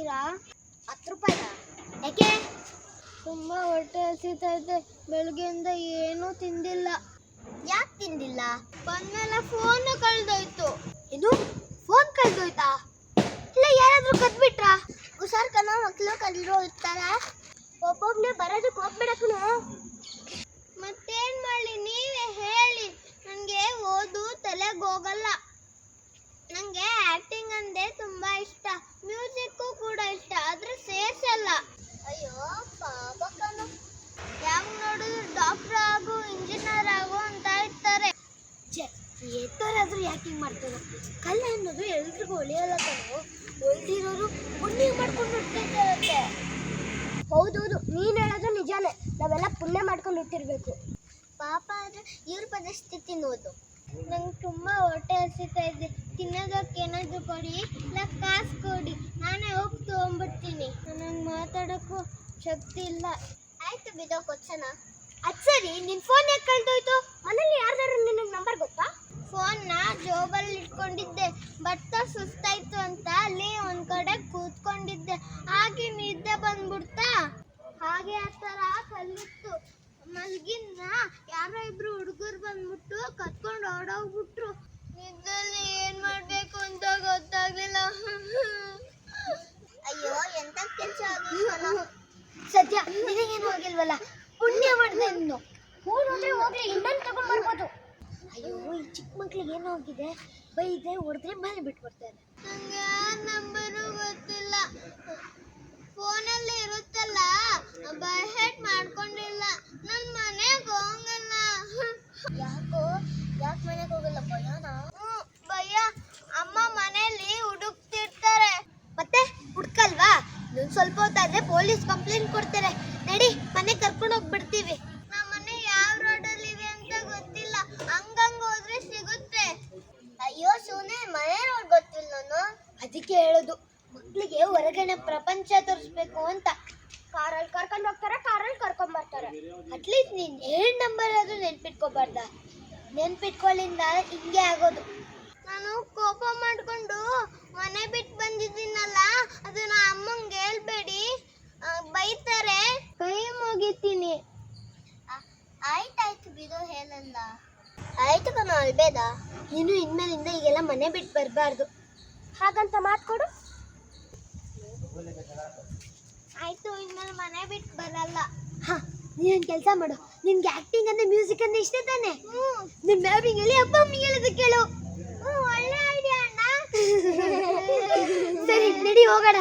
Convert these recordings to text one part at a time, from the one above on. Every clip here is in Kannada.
ಕೊಡ್ತೀರಾ ಹತ್ತು ರೂಪಾಯಿ ಯಾಕೆ? ತುಂಬ ಹೊಟ್ಟೆ ಹಸಿತಾ ಇದೆ. ಬೆಳಗ್ಗೆಯಿಂದ ಏನೂ ತಿಂದಿಲ್ಲ. ಯಾಕೆ ತಿಂದಿಲ್ಲ? ಬಂದ್ಮೇಲೆ ಫೋನ್ ಕಳೆದೋಯ್ತು. ಇದು ಫೋನ್ ಕಳೆದೋಯ್ತಾ? ಇಲ್ಲ ಯಾರಾದ್ರೂ ಕದ್ಬಿಟ್ರಾ? ಹುಷಾರ್ ಕಣ ಮಕ್ಕಳು ಕಲ್ರು ಇರ್ತಾರ. ಒಬ್ಬೊಬ್ನೇ ಬರೋದಕ್ಕೆ ಹೋಗ್ಬಿಡಕ್ನು ಮತ್ತೇನ್ ಮಾಡಲಿ? ನೀವೇ ಹೇಳಿ. ನನಗೆ ಓದು ತಲೆಗೆ ಹೋಗಲ್ಲ. ನನಗೆ ಆಕ್ಟಿಂಗ್ ಅಂದ್ರೆ ತುಂಬಾ ಇಷ್ಟ. ಮ್ಯೂಸಿಕ್ಕು ಕೂಡ ಇಷ್ಟ, ಆದ್ರೆ ಸೇರ್ಸಲ್ಲ. ಅಯ್ಯೋ ಪಾಪ ಕಣು ಯಾವ ನೋಡಿದ್ರು ಡಾಕ್ಟರ್ ಆಗು ಇಂಜಿನಿಯರ್ ಆಗು ಅಂತ ಇರ್ತಾರೆ. ಎತ್ತರಾದ್ರೂ ಯಾಕಿಂಗ್ ಮಾಡ್ತಾರೆ? ಕಲ್ಲ ಅನ್ನೋದು ಎಲ್ರಿಗೂ ಒಳ್ಳೆಯಲ್ಲ ಕಣು. ಒಳ್ದಿರೋರು ಪುಣ್ಯ ಮಾಡ್ಕೊಂಡು ಇರ್ತಿರುತ್ತೆ ಹೌದೌದು, ನೀನು ಹೇಳೋದು ನಿಜಾನೇ. ನಾವೆಲ್ಲ ಪುಣ್ಯ ಮಾಡ್ಕೊಂಡು ಇಟ್ಟಿರ್ಬೇಕು ಪಾಪ ಆದ್ರೆ ಇವ್ರ ಪರಿಸ್ಥಿತಿ ನೋಡು. ನಂಗೆ ತುಂಬಾ ಹೊಟ್ಟೆ ಹಸಿತಾ ಇದೆ. ತಿನ್ನೋದಕ್ಕೆ ಏನಾದರೂ ಕೊಡಿ, ಇಲ್ಲ ಕಾಸು ಕೊಡಿ. ನಾನೇ ಹೋಗಿ ತೊಗೊಂಡ್ಬಿಡ್ತೀನಿ. ನನಗೆ ಮಾತಾಡೋಕ್ಕೂ ಶಕ್ತಿ ಇಲ್ಲ. ಆಯ್ತು ಬಿದೋ ಕೊಚ್ಚನ. ಅದು ಸರಿ, ನಿನ್ ಫೋನ್ ಯಾಕೆ ಕಳ್ದೋಯ್ತು? ಮನೇಲಿ ಯಾರ್ದಾರು ನಿನಗೆ ನಂಬರ್ ಗೊತ್ತಾ? ಫೋನ್ನ ಜೋಬಲ್ಲಿ ಇಟ್ಕೊಂಡಿದ್ದೆ. ಬರ್ತಾ ಸುಸ್ತಾಯ್ತು ಅಂತ ಅಲ್ಲಿ ಒಂದು ಕಡೆ ಕೂತ್ಕೊಂಡಿದ್ದೆ. ಹಾಗೆ ನಿದ್ದೆ ಬಂದ್ಬಿಡ್ತಾ? ಹಾಗೆ ಆ ಥರ ಕಲ್ಲಿತ್ತು. ಮಲ್ಗಿನ್ನ ಯಾರೋ ಇಬ್ರು ಹುಡುಗರು ಬಂದ್ಬಿಟ್ಟು ಕತ್ಕೊಂಡು ಓಡೋಗ್ಬಿಟ್ರು. ನಿದ್ದಲ್ಲಿ ಏನ್ ಮಾಡ್ಬೇಕು ಅಂತ ಗೊತ್ತಾಗ್ಲಿಲ್ಲ. ಅಯ್ಯೋ, ಎಂತ ಕೆಲಸ ಸದ್ಯ ನಿನಗೇನು ಹೋಗಿಲ್ವಲ್ಲ? ಪುಣ್ಯ ಮಾಡಿದೆ ಇನ್ನು ಹೋದ್ರೆ ಹೋಗ್ಲಿ, ಇನ್ನೊಂದು ತಗೊಂಡ್ ಬರ್ಬೋದು. ಅಯ್ಯೋ, ಈ ಚಿಕ್ಕ ಮಕ್ಳಿಗೆ ಏನೋಗಿದೆ ಬೈದೆ ಹೊಡೆದ್ರೆ ಮನೆ ಬಿಟ್ಬಿಡ್ತಾರೆ ನಂಗೆ ನಂಬರು ಗೊತ್ತಿಲ್ಲ. ಫೋನಲ್ಲಿ ಇರುತ್ತಲ್ಲ ಬೈ ಹೆಡ್ ಮಾಡ್ಕೊಂಡಿಲ್ಲ. ನನ್ನ ಮನೆಗೆ ಹೋಗಲ್ಲ ಯಾಕೋ? ಯಾಕೆ ಮನೆಗೆ ಹೋಗಲ್ಲ? ಭಯನ? ಭಯ. ಅಮ್ಮ ಮನೆಯಲ್ಲಿ ಹುಡುಕ್ತಿರ್ತಾರೆ. ಮತ್ತೆ ಹುಡ್ಕಲ್ವಾ? ಇನ್ನೊಂದು ಸ್ವಲ್ಪ ಹೊತ್ತಾದ್ರೆ ಪೊಲೀಸ್ ಕಂಪ್ಲೇಂಟ್ ಕೊಡ್ತಾರೆ. ನಡಿ ಮನೆ ಕರ್ಕೊಂಡು ಹೋಗ್ಬಿಡ್ತೀವಿ. ನಮ್ಮ ಮನೆ ಯಾವ ರೋಡಲ್ಲಿ ಇದೆ ಅಂತ ಗೊತ್ತಿಲ್ಲ. ಹಂಗಂಗೆ ಹೋದ್ರೆ ಸಿಗುತ್ತೆ. ಅಯ್ಯೋ ಸುಮ್ಮನೆ ಮನೆ ರೋಡ್ ಗೊತ್ತಿಲ್ಲ ನಾನು. ಅದಕ್ಕೆ ಹೇಳೋದು. ಮಕ್ಳಿಗೆ ಹೊರಗಡೆ ಪ್ರಪಂಚ ತೋರಿಸ್ಬೇಕು ಅಂತ. ಕಾರಲ್ಲಿ ಕರ್ಕೊಂಡು ಹೋಗ್ತಾರೆ, ಕಾರಲ್ಲಿ ಕರ್ಕೊಂಡ್ ಬರ್ತಾರೆ. ಅಟ್ಲೀಸ್ಟ್ ನೀನ್ ಏಳ್ ನಂಬರ್ ಆದ್ರೂ ನೆನ್ಪಿಟ್ಕೋಬಾರ್ದ. ನೆನ್ಪಿಟ್ಕೊಳ್ಳಿಂದ ಹಿಂಗೆ ಆಗೋದು. ನಾನು ಕೋಪ ಮಾಡ್ಕೊಂಡು ಮನೆ ಬಿಟ್ಟು ಬಂದಿದ್ದೀನಲ್ಲ ಅದನ್ನ ಅಮ್ಮಂಗೆ ಹೇಳ್ಬೇಡಿ. ಬೈತಾರೆ. ಕೈ ಮುಗಿತೀನಿ. ಆಯ್ತಾಯ್ತು ಬಿಡು ಹೇಳಲ್ಲ. ಆಯ್ತು ಕಣ ಅಲ್ಬೇದ ನೀನು ಇನ್ಮೇಲಿಂದ ಈಗೆಲ್ಲ ಮನೆ ಬಿಟ್ಟು ಬರಬಾರ್ದು. ಹಾಗಂತ ಮಾತ್ಕೊಡು. ಆಯ್ತು ಇನ್ಮೇಲೆ ಮನೆ ಬಿಟ್ಟು ಬರಲ್ಲ. ಹಾ ನೀನ್ ಕೆಲಸ ಮಾಡು. ನಿನ್ಗೆ ಆಕ್ಟಿಂಗ್ ಅಂದ್ರೆ ಮ್ಯೂಸಿಕ್ ಅಂದ್ರೆ ಇಷ್ಟ ತಾನೆ? ನಿನ್ ಮ್ಯಾಬಿಂಗ್ ಹೇಳಿ ಅಪ್ಪ ಅಮ್ಮಿಗೆ ಹೇಳಿದ ಕೇಳು. ಒಳ್ಳೆ ಐಡಿಯಾ ಅಣ್ಣ. ಸರಿ ನಡಿ ಹೋಗೋಣ.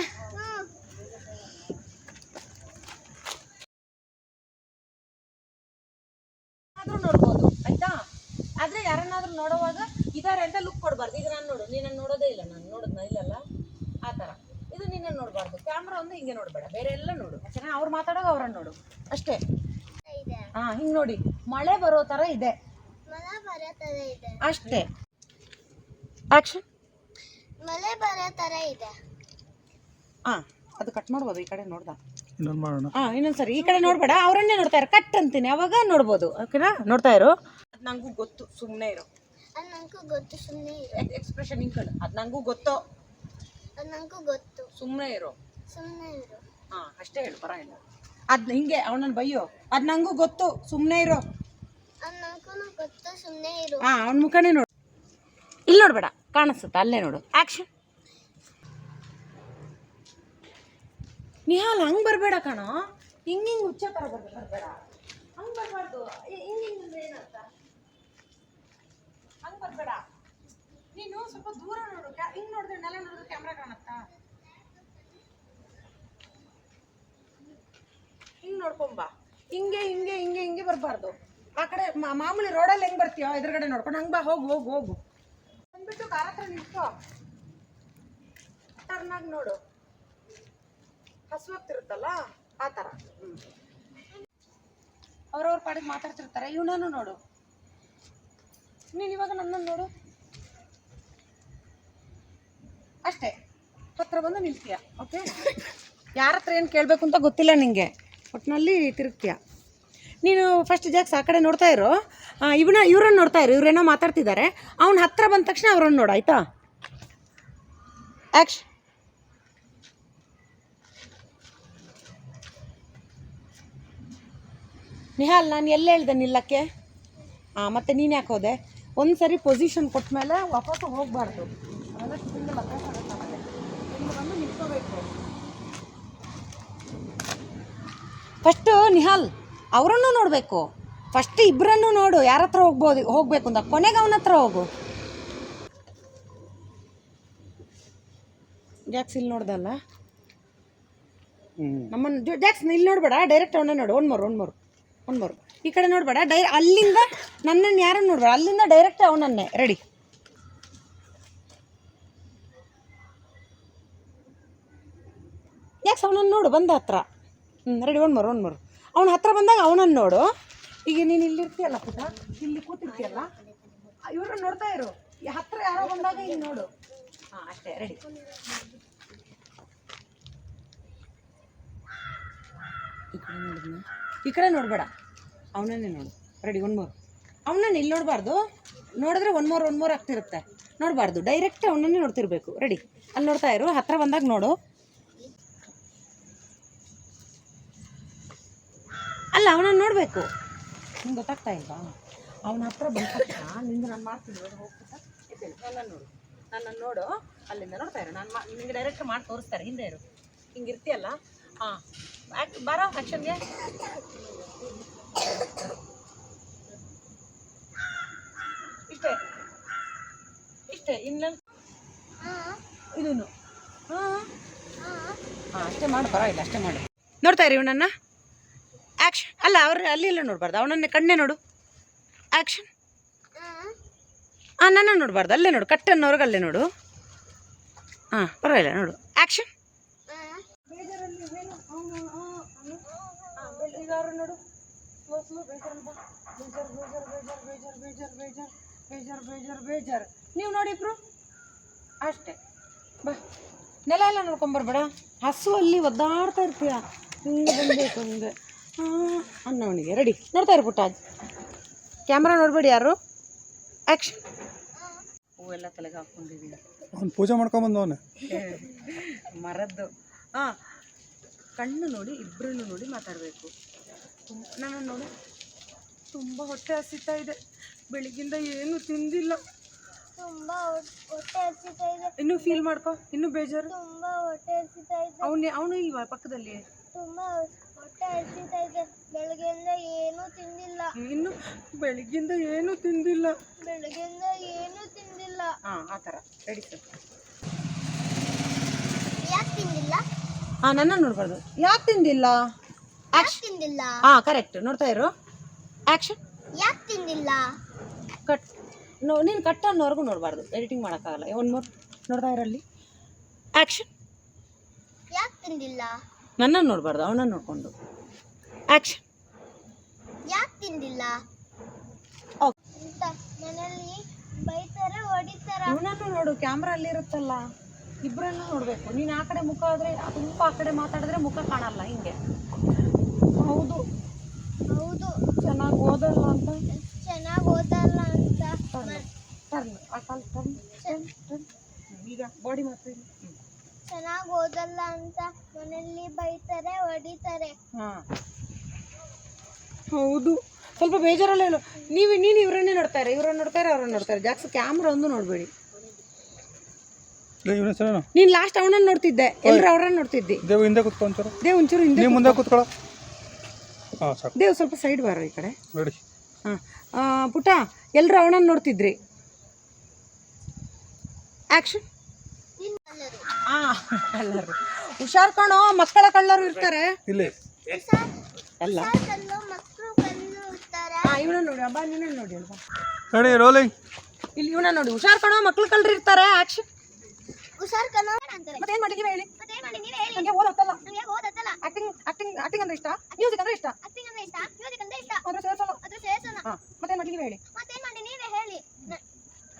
ಆದ್ರೂ ನೋಡ್ಬೋದು ಆಯ್ತಾ? ಆದ್ರೆ ಯಾರನ್ನಾದ್ರೂ ನೋಡುವಾಗ ಇದಾರೆ ಅಂತ ಲುಕ್ ಕೊಡಬಾರ್ದು. ಈಗ ನಾನು ನೋಡು ನೀನು ನೋಡೋದೇ ಇಲ್ಲ ನಾನು ನೋಡೋದ್ನ ಇಲ್ಲಲ್ಲ? ಆ ಥರ. ಇದು ನಿನ್ನ ನೋಡಬಾರ್ದು. ಕ್ಯಾಮ್ರಾ ಒಂದು ಹಿಂಗೆ ನೋಡಬೇಡ ಬೇರೆ ಎಲ್ಲ ನೋಡು ಚೆನ್ನಾಗಿ ಅವ್ರು ಮಾತಾಡೋ ಅವ್ರನ್ನ ನೋಡು. ಅಷ್ಟೇ. ಇದೆ. ಹಾ ಹಿಂಗೆ ನೋಡಿ. ಮಳೆ ಬರೋ ಥರ ಇದೆ. ಮಳೆ ಬರೋ ತರ ಇದೆ. ಅಷ್ಟೇ. ಆಕ್ಷನ್ ಮಳೆ ಬರೋ ಥರ ಇದೆ. ಹಾ ಅದು ಕಟ್ ಮಾಡ್ಬೋದು ಈ ಕಡೆ ನೋಡ್ದ? ಇನ್ನೊಂದು ಮಾಡೋಣ. ಹಾ ಇನ್ನೊಂದ್ಸರಿ ಈ ಕಡೆ ನೋಡ್ಬೇಡ ಅವರನ್ನೇ ನೋಡ್ತಾ ಇರೋ. ಕಟ್ ಅಂತೀನಿ ಅವಾಗ ನೋಡ್ಬೋದು. ಓಕೆನಾ ನೋಡ್ತಾ ಇರು. ಅದು ನಂಗೂ ಗೊತ್ತು ಸುಮ್ಮನೆ ಇರು. ಅದು ನಂಗೂ ಗೊತ್ತು ಸುಮ್ಮನೆ ಇರು. ಎಕ್ಸ್ಪ್ರೆಷನ್ ಹಿಂಗೆ ಅದು ನಂಗೂ ಗೊತ್ತು. ಅದು ನಂಗೂ ಗೊತ್ತು. ಸುಮ್ಮನೆ ಇರು. ಹಾ ಅಷ್ಟೇ ಹೇಳು ಪರವಾಗಿಲ್ಲ ಅದ್ ಹಿಂಗೆ ಅವನನ್ನ ಬೈಯೋ. ಅದ್ ನಂಗೂ ಗೊತ್ತು ಸುಮ್ಮನೆ ಇರೋ. ಅದು ನಂಗೂ ಗೊತ್ತು ಸುಮ್ಮನೆ ಇರು. ಹಾ ಅವನ ಮುಖನೇ ನೋಡು. ಇಲ್ಲಿ ನೋಡ್ಬೇಡ ಕಾಣಿಸುತ್ತೆ ಅಲ್ಲೇ ನೋಡು. ಆಕ್ಷನ್ ನಿಹಾಲ್ ಹಂಗ್ ಬರಬೇಡ ಕಣೋ. ಹಿಂಗೆ ಹಿಂಗ್ ಹುಚ್ಚ ಥರ ಬರ್ಬೇಕು ಬರಬೇಡ. ಹಂಗ್ ಬರಬಾರ್ದು. ಹಿಂಗ್ ಹಿಂಗ್ ಅಂದ್ರೆ ಏನರ್ಥ? ಹಂಗ್ ಬರಬೇಡ. ನೀನು ಸ್ವಲ್ಪ ದೂರ ನೋಡು ಹಿಂಗ್ ನೋಡಿದ್ರೆ ನೆಲ ನೋಡಿದ್ರೆ ಕ್ಯಾಮ್ರಾ ಕಾಣುತ್ತಾ? ನೋಡ್ಕೊಂಬಾ ಹಿಂಗೆ ಹಿಂಗೆ ಹಿಂಗೆ ಹಿಂಗೆ ಬರಬಾರ್ದು. ಆ ಕಡೆ ಮಾಮೂಲಿ ರೋಡಲ್ಲಿ ಹೆಂಗ್ ಬರ್ತೀಯೋ ಎದುರುಗಡೆ ನೋಡ್ಕೊಂಡು ಹಂಗೆ ಬಾ, ಹೋಗು ಹೋಗು ಹೋಗು. ಬಂದ್ಬಿಟ್ಟು ಕಾರ್ ಹತ್ರ ನಿಂತ್ಕೋ. ಟರ್ನ್ ಆಗಿ ನೋಡು. ಹಸುವತ್ತಿರುತ್ತಲ್ಲ, ಆ ಥರ ಅವ್ರವ್ರ ಪಾಡಿಗೆ ಮಾತಾಡ್ತಿರ್ತಾರೆ, ಇವನನ್ನು ನೋಡು. ನೀನು ಇವಾಗ ನನ್ನನ್ನು ನೋಡು. ಅಷ್ಟೇ. ಹತ್ರ ಬಂದು ನಿಲ್ತೀಯ ಓಕೆ ಯಾರ ಹತ್ರ ಏನು ಕೇಳಬೇಕು ಅಂತ ಗೊತ್ತಿಲ್ಲ ನಿಂಗೆ. ಒಟ್ಟಿನಲ್ಲಿ ತಿರುಗ್ತೀಯ? ನೀನು ಫಸ್ಟ್ ಜಾಕ್ಸ್ ಆ ಕಡೆ ನೋಡ್ತಾ ಇರೋ ಇವನ, ಇವ್ರನ್ನ ನೋಡ್ತಾ ಇರು, ಇವ್ರೇನೋ ಮಾತಾಡ್ತಿದ್ದಾರೆ ಅವ್ನ ಹತ್ರ ಬಂದ ತಕ್ಷಣ ಅವ್ರನ್ನ ನೋಡು, ಆಯ್ತಾ? ಆ್ಯಕ್ಷ ನಿಹಾಲ್, ನಾನು ಎಲ್ಲಿ ಹೇಳ್ದೆ ನಿಲ್ಲಕ್ಕೆ? ಹಾಂ ಮತ್ತೆ ನೀನು ಯಾಕೆ ಹೋದೆ? ಒಂದು ಸರಿ ಪೊಸಿಷನ್ ಕೊಟ್ಟ ಮೇಲೆ ವಾಪಸ್ ಹೋಗಬಾರ್ದು. ಬಂದು ನಿಂತ್ಕೋಬೇಕು ಫಸ್ಟು ನಿಹಾಲ್ ಅವರನ್ನು ನೋಡಬೇಕು. ಫಸ್ಟ್ ಇಬ್ಬರನ್ನು ನೋಡು. ಯಾರ ಹತ್ರ ಹೋಗ್ಬೋದು ಹೋಗಬೇಕು ಅಂತ. ಕೊನೆಗೆ ಅವನ ಹತ್ರ ಹೋಗು. ಜಾಕ್ಸ್ ಇಲ್ಲಿ ನೋಡ್ದಲ್ಲ? ನಮ್ಮನ್ನು ಜಾಕ್ಸ್ ಇಲ್ಲಿ ನೋಡಬೇಡ. ಡೈರೆಕ್ಟ್ ಅವನ್ನ ನೋಡು. One more one more one more. ಈ ಕಡೆ ನೋಡಬೇಡ. ಡೈ ಅಲ್ಲಿಂದ ನನ್ನನ್ನು ಯಾರನ್ನು ನೋಡಬೇಡ? ಅಲ್ಲಿಂದ ಡೈರೆಕ್ಟ್ ಅವನನ್ನೇ. ರೆಡಿ ಯಾಕೆ ಅವನನ್ನು ನೋಡು. ಬಂದ ಹತ್ರ. ಹ್ಞೂ ready one more one more. ಅವ್ನ ಹತ್ರ ಬಂದಾಗ ಅವನನ್ನು ನೋಡು. ಈಗ ನೀನು ಇಲ್ಲಿ ಇರ್ತೀಯಲ್ಲ ಪುಟ ಇಲ್ಲಿ ಕೂತಿರ್ತೀಯಲ್ಲ? ಇವ್ರನ್ನ ನೋಡ್ತಾ ಇರು. ಹತ್ರ ಯಾರೋ ಬಂದಾಗ ಇಲ್ಲಿ ನೋಡು. ಹಾಂ, ಅಷ್ಟೇ ರೆಡಿ ಈ ಕಡೆ ನೋಡಿದ್ನ ಈ ಕಡೆ ನೋಡಬೇಡ. ಅವನನ್ನೇ ನೋಡು. Ready one more. ಅವನನ್ನು ಇಲ್ಲಿ ನೋಡಬಾರ್ದು. ನೋಡಿದ್ರೆ ಒನ್ ಮೋರ್ ಒನ್ ಮೋರ್ ಆಗ್ತಿರುತ್ತೆ. ನೋಡಬಾರ್ದು. ಡೈರೆಕ್ಟ್ ಅವನನ್ನೇ ನೋಡ್ತಿರ್ಬೇಕು. ರೆಡಿ ಅಲ್ಲಿ ನೋಡ್ತಾ ಇರು. ಹತ್ರ ಬಂದಾಗ ನೋಡು. ಅಲ್ಲ, ಅವನನ್ನು ನೋಡಬೇಕು. ನಿಮ್ಗೆ ಗೊತ್ತಾಗ್ತಾ ಇಲ್ವಾ? ಅವನ ಹತ್ರ ಬಂದ ನಿಂದು ನಾನು ಮಾಡ್ತೀನಿ ಹೋಗ್ಬಿಟ್ಟು ನನ್ನನ್ನು ನೋಡು. ನನ್ನನ್ನು ನೋಡು. ಅಲ್ಲಿಂದ ನೋಡ್ತಾ ಇರು. ನಾನು ಮಾ ನಿಮಗೆ ಡೈರೆಕ್ಟ್ ಮಾಡಿ ತೋರಿಸ್ತಾರೆ. ಹಿಂದೆ ಇರು. ಹಿಂಗೆ ಇರ್ತೀಯಲ್ಲ? ಹಾಂ. ಆ್ಯಕ್ಟ್ ಬರೋ ಆ್ಯಕ್ಷನ್ಗೆ ಇಷ್ಟೇ. ಇಷ್ಟೇ. ಇನ್ನು ಇದನ್ನು ಹಾಂ. ಹಾಂ, ಅಷ್ಟೇ ಮಾಡು. ಪರವಾಗಿಲ್ಲ, ಅಷ್ಟೇ ಮಾಡಿ. ನೋಡ್ತಾ ಇರಿ ಇವನನ್ನ. ಆ್ಯಕ್ಷನ್ ಅಲ್ಲ, ಅವ್ರ ಅಲ್ಲಿ ಎಲ್ಲ ನೋಡಬಾರ್ದು. ಅವನನ್ನ ಕಣ್ಣೆ ನೋಡು. ಆ್ಯಕ್ಷನ್ ಹಾಂ ನನ್ನ ನೋಡಬಾರ್ದು. ಅಲ್ಲೇ ನೋಡು. ಕಟ್ಟನ್ನೋರ್ಗೆ ಅಲ್ಲೇ ನೋಡು. ಹಾಂ ಪರವಾಗಿಲ್ಲ, ನೋಡು. ಆ್ಯಕ್ಷನ್ ಬೇಜಾರು ನೀವು ನೋಡಿ ಇಬ್ರು? ಅಷ್ಟೇ. ಬಾ. ನೆಲ ಎಲ್ಲ ನೋಡ್ಕೊಂಬರ್ಬೇಡ ಹಸು ಅಲ್ಲಿ ಒದ್ದಾಡ್ತಾ ಇರ್ತೀಯ. ಹಿಂಗೆ ಬಂದಬೇಕು ಹಾಂ ಅನ್ನವನಿಗೆ ರೆಡಿ ನೋಡ್ತಾ ಇರು ಪುಟ್ಟ. ಕ್ಯಾಮ್ರಾ ನೋಡ್ಬೇಡಿ ಯಾರು? ಆ್ಯಕ್ಷನ್ ಹೂವೆಲ್ಲ ತಲೆಗೆ ಹಾಕೊಂಡಿದ್ದೀನಿ ಅವ್ನು ಪೂಜೆ ಮಾಡ್ಕೊಂಬಂದವನೆ ಮರದ್ದು. ಹಾಂ ಕಣ್ಣು ನೋಡಿ ಇಬ್ಬರನ್ನು ನೋಡಿ ಮಾತಾಡಬೇಕು. ನಾನು ನೋಡು. ತುಂಬ ಹೊಟ್ಟೆ ಹಸಿತಾ ಇದೆ. ಬೆಳಿಗ್ಗಿಂದ ಏನು ತಿಂದಿಲ್ಲ. ತುಂಬಾ ಹೊಟ್ಟೆ ಹಸಿತಾ ಇದೆ. ಇನ್ನೂ ಫೀಲ್ ಮಾಡ್ಕೊ. ಇನ್ನೂ ಬೇಜಾರು. ತುಂಬಾ ಹೊಟ್ಟೆ ಹಸಿತಾ ಇದೆ. ಅವನೇ ಅವನು ಇಲ್ವಾ ಪಕ್ಕದಲ್ಲಿ? ತುಂಬಾ ಹೊಟ್ಟೆ ಹಸಿತಾ ಇದೆ ಬೆಳಗ್ಗೆಯಿಂದ ಏನೂ ತಿಂದಿಲ್ಲ. ಇನ್ನು ಬೆಳಿಗ್ಗಿಂದ ಏನು ತಿಂದಿಲ್ಲ. ಬೆಳಗ್ಗೆಯಿಂದ ಏನೂ ತಿಂದಿಲ್ಲ. ಹಾಂ ಆ ಥರ. ರೆಡಿ ಸರ್ ಯಾಕೆ ತಿಂದಿಲ್ಲ? ಹಾಂ ನನ್ನ ನೋಡ್ಬಾರ್ದು. ಯಾಕೆ ತಿಂದಿಲ್ಲ? ಆಕ್ಷನ್ ತಿಂದಿಲ್ಲ? ಹಾಂ ಕರೆಕ್ಟ್ ನೋಡ್ತಾ ಇರು. ಆಕ್ಷನ್ ಯಾಕೆ ತಿಂದಿಲ್ಲ? ಕಟ್ ನೋ ನೀನು ಕಟ್ ಅನ್ನೋವರೆಗೂ ನೋಡಬಾರ್ದು. ಎಡಿಟಿಂಗ್ ಮಾಡೋಕ್ಕಾಗಲ್ಲ. ಒನ್ ಮೂರು ನೋಡ್ತಾ ಇರಲ್ಲಿ ಆ್ಯಕ್ಷನ್ ಯಾಕೆ ತಿಂದಿಲ್ಲ? ನನ್ನನ್ನು ನೋಡಬಾರ್ದು ಅವನನ್ನು ನೋಡಿಕೊಂಡು. ಆ್ಯಕ್ಷನ್ ಯಾಕೆ ತಿಂದಿಲ್ಲ? ಬೈತಾರ ಹೊಡಿತಾರ? ಇವನನ್ನು ನೋಡು ಕ್ಯಾಮ್ರಾ ಅಲ್ಲಿರುತ್ತಲ್ಲ ಇಬ್ಬರನ್ನು ನೋಡಬೇಕು. ನೀನು ಆ ಕಡೆ ಮುಖ ಆದರೆ ತುಂಬ ಆ ಕಡೆ ಮಾತಾಡಿದ್ರೆ ಮುಖ ಕಾಣಲ್ಲ ಹಿಂಗೆ. ಹೌದು. ಹೌದು. ಚೆನ್ನಾಗಿ ಓದಲ್ಲ ಅಂತ? ಚೆನ್ನಾಗಿ ಓದಲ್ಲ ಅಂತ. ಟರ್ನ್ ಆ ಕಾಲ್ ಟರ್ನ್ ಟರ್ನ್ ಟರ್ನ್ ಈಗ ಬಾಡಿ ಮಾತ್ರ ಚೆನ್ನಾಗಿ ಓದಲ್ಲ ಅಂತ ಮನೆಯಲ್ಲಿ ಬೈತಾರೆ ಹೊಡಿತಾರೆ. ಹಾಂ. ಹೌದು. ಸ್ವಲ್ಪ ಬೇಜಾರಲ್ಲ ಹೇಳು. ನೀವು ನೀನು ಇವರನ್ನೇ ನೋಡ್ತಾರೆ ಇವ್ರನ್ನ ನೋಡ್ತಾರೆ ಅವ್ರನ್ನ ನೋಡ್ತಾರೆ ಜಾಸ್ತಿ ಕ್ಯಾಮ್ರಾ ಒಂದು ನೋಡಬೇಡಿ. ನೀನು ಲಾಸ್ಟ್ ಅವನನ್ನ ನೋಡ್ತಿದ್ದೆ. ಎಲ್ಲರೂ ಅವ್ರನ್ನ ನೋಡ್ತಿದ್ದೆ. ದೇವ್ ಹಿಂದೆ ಕುತ್ಕೊಂತಾರ ದೇವ್ ಒಂಚೂರು ಹಿಂದೆ ನೀವು ಮುಂದೆ ಕೂತ್ಕೊಳ್ಳೋ? ಹಾಂ ಸಾಕು. ದೇವ್ ಸ್ವಲ್ಪ ಸೈಡ್ ಬಾರೋ ಈ ಕಡೆ. ನೋಡಿ. ಹಾಂ. ಪುಟ ಎಲ್ಲರೂ ಅವನನ್ನ ನೋಡ್ತಿದ್ರಿ? ಆ್ಯಕ್ಷನ್ ಹಾಂ ಕಳ್ಳರು ಹುಷಾರ್ ಕಣೋ ಮಕ್ಕಳ ಕಳ್ಳರು ಇರ್ತಾರೆ. ಇಲ್ಲಿ. ಎಲ್ಲ ಕಲ್ಲು ಮಕ್ಕಳು ಕಲ್ಲು ಇರ್ತಾರೆ ಹಾಂ ಇವನ ನೋಡಿ ಅಬ್ಬಾ ನೀನು ನೋಡಿ ಅಲ್ವಾ? ರೆಡಿ ರೋಲಿಂಗ್ ಇಲ್ಲಿ ಇವನ ನೋಡಿ. ಹುಷಾರ್ ಕಣೋ ಮಕ್ಳು ಕಳ್ಳರು ಇರ್ತಾರೆ ಆಕ್ಷನ್ ಹುಷಾರ್ ಕಣೋ. ಮತ್ತೆ ಏನು ಮಾಡಿ ನೀವೇ ಹೇಳಿ? ಮತ್ತೆ ಏನ್ ಮಾಡಿ ನೀವೇ ಹೇಳಿ. ನನಗೆ ಓದತ್ತಲ್ಲ. ನನಗೆ ಓದತ್ತಲ್ಲ. ಆಕ್ಟಿಂಗ್ ಆಕ್ಟಿಂಗ್ ಆಕ್ಟಿಂಗ್ ಅಂದ್ರೆ ಇಷ್ಟ? ಮ್ಯೂಸಿಕ್ ಅಂದ್ರೆ ಇಷ್ಟ? ಆಕ್ಟಿಂಗ್ ಅಂದ್ರೆ ಇಷ್ಟ. ಮ್ಯೂಸಿಕ್ ಅಂದ್ರೆ ಇಷ್ಟ. ಆದ್ರೆ ಸೇರ್ಸಲ್ಲ ಅದ್ರ ಸೇರ್ಸೋಣ. ಮತ್ತೆ ಮತ್ತೇನ್ ಮಾಡ್ಲಿ ನೀವೇ ಹೇಳಿ? ಮತ್ತೇನ್ ಮಾಡಿ ನೀವೇ ಹೇಳಿ.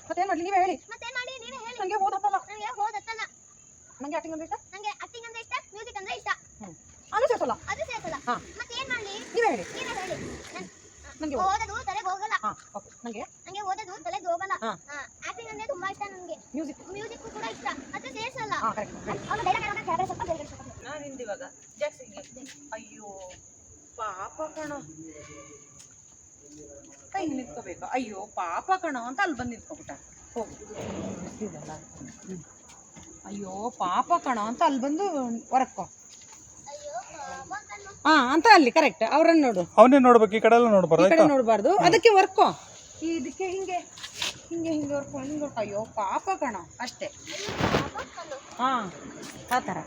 ಮತ್ತೆ ಏನು ಮಾಡಿ ನೀವೇ ಹೇಳಿ ಮತ್ತೇನ್ ಮಾಡಿ ನೀವೇ ಹೇಳಿ ನನಗೆ ಓದತ್ತಲ್ಲ ನನಗೆ ಓದತ್ತಲ್ಲ ನನಗೆ ಆಕ್ಟಿಂಗ್ ಅಂದ್ರೆ ಇಷ್ಟ ನನಗೆ ಆಕ್ಟಿಂಗ್ ಅಂದ್ರೆ ಇಷ್ಟ ಮ್ಯೂಸಿಕ್ ಅಂದ್ರೆ ಇಷ್ಟ ಹ್ಮ್ ಆದ್ರೆ ಸೇರ್ಸಲ್ಲ ಅದು ಸೇರ್ಸಲ್ಲ ಹಾ. ಮತ್ತೇನ್ ಮಾಡ್ಲಿ ನೀವೇ ಹೇಳಿ ನೀವೇ ಹೇಳಿ ನನ್- ನನಗೆ ಓದೋದು ತಲೆಗೆ ಹೋಗಲ್ಲ ಹಾ ಓಕೆ ನನಗೆ ನನಗೆ ಓದೋದು ತಲೆಗೆ ಹೋಗಲ್ಲ ಹಾ. ಆಕ್ಟಿಂಗ್ ಅಂದ್ರೆ ತುಂಬಾ ಇಷ್ಟ ನನಗೆ ಮ್ಯೂಸಿಕ್ ಮ್ಯೂಸಿಕ್ ಕೂಡ ಇಷ್ಟ ಅದು ಸೇರ್ಸಲ್ಲ ಹಾ ಕರೆಕ್ಟ್ ಅವನು ಬೇರೆ ಕಡೆ ಕೆಳಗಡೆ ಸ್ವಲ್ಪ ಬೇರೆ ಕಡೆ ಸ್ವಲ್ಪ ನಾನು ಹಿಂದಿವಾಗ ಜಾಕ್ಸಿಗೆ ಅಯ್ಯೋ ಪಾಪ ಕಣ. ಕೈ ನಿಂತ್ಕೋಬೇಕು. ಅಯ್ಯೋ ಪಾಪ ಕಣ ಅಂತ ಅಲ್ಲಿ ಬಂದು ನಿಂತ್ಕೊಬಿಟ್ಟ. ಹೋಗು. ಅಯ್ಯೋ ಪಾಪ ಕಣ ಅಂತ ಅಲ್ಲಿ ಬಂದು ಹೊರಕ್ಕೋ. ಹಾ ಅಂತ ಅಲ್ಲಿ ಕರೆಕ್ಟ್ ಅವ್ರನ್ನ ನೋಡು. ಅವನೇ ನೋಡ್ಬೇಕು ಈ ಕಡೆ ಎಲ್ಲ ನೋಡ್ಬಾರ್ದು ಈ ಕಡೆ ನೋಡಬಾರ್ದು. ಅದಕ್ಕೆ ವರ್ಕೋ ಇದಕ್ಕೆ ಹಿಂಗೆ ಹಿಂಗೆ ಹಿಂಗೆ ವರ್ಕೋ ಹಿಂಗೆ ವರ್ಕೋ ಅಯ್ಯೋ ಪಾಪ ಕಣ. ಅಷ್ಟೇ. ಹಾ. ಆ ಥರ.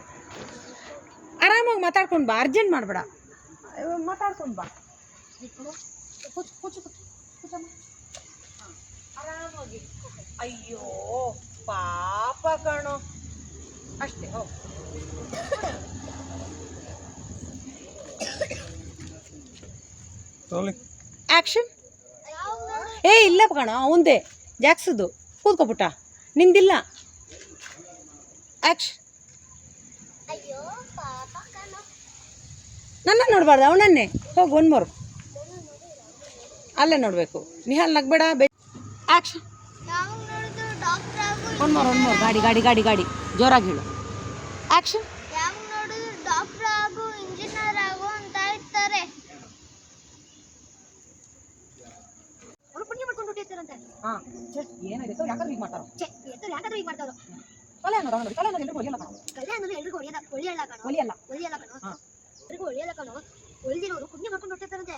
ಆರಾಮಾಗಿ ಮಾತಾಡ್ಕೊಂಡು ಬಾ ಅರ್ಜೆಂಟ್ ಮಾಡಬೇಡ. ಮಾತಾಡ್ಕೊಂಡು ಬಾ. ಕೂಚು ಕೂಚು ಕೂಚು ಕೂಚಮ್ಮ ಹಾ, ಆರಾಮಾಗಿ ಅಯ್ಯೋ ಪಾಪ ಕಣೋ. ಅಷ್ಟೇ ಹೋ. ಆಕ್ಷನ್? ಆ್ಯಕ್ಷನ್? ಏ ಇಲ್ಲ ಕಣ ಅವಂದೇ ಜಾಕ್ಸದು ಕೂತ್ಕೊಬಿಟ್ಟ ನಿಂದಿಲ್ಲ. ಆ್ಯಕ್ಷನ್. ನನ್ನ ನೋಡಬಾರ್ದು ಅವನನ್ನೇ. ಹೋಗಿ ಒನ್ ಮೋರ್. ಅಲ್ಲೇ ನೋಡಬೇಕು. ನಿಹಾಲ್ ನಗ್ಬೇಡ ಬೆ ಆ್ಯಕ್ಷನ್ ಯಾವ ನೋಡಿದ್ರು ಡಾಕ್ಟರ್ ಆಗು ಒನ್ ಮೋರ್ ಒನ್ ಮೋರ್. ಗಾಡಿ ಗಾಡಿ ಗಾಡಿ ಗಾಡಿ. ಜೋರಾಗಿ ಹೇಳು. ಆ್ಯಕ್ಷನ್ ಹಾಂ. ಏನಾಗಿದೆ ಯಾಕಂದ್ರೆ ಈಗ ಮಾಡ್ತಾರೋ? ಯಾಕಾದ್ರೂ ಈಗ ಮಾಡ್ತಾವ್ರು ತಲೆ ಅನ್ನೋದು ನೋಡಿ ತಲೆ ಅನ್ನೋದು ಎಲ್ರಿಗೂ ಹೊಲಿಯಲ್ಲ ಕಣೋ. ಕಲೆ ಅನ್ನೋದು ಎಲ್ರಿಗೂ ಒಳ್ಳೆಯದ ಒಳ್ಳೆಯಲ್ಲ ಕಣೋ. ಹೊಲಿಯಲ್ಲ ಒಳ್ಳೆಯಲ್ಲ ಕಣೋ. ಎಲ್ರಿಗೂ ಒಳ್ಳೆಯಲ್ಲ ಕಣೋ. ಒಳ್ದಿರೋರು ಪುಣ್ಯ ಮಾಡ್ಕೊಂಡು ಹೊಟ್ಟಿರ್ತಾರಂತೆ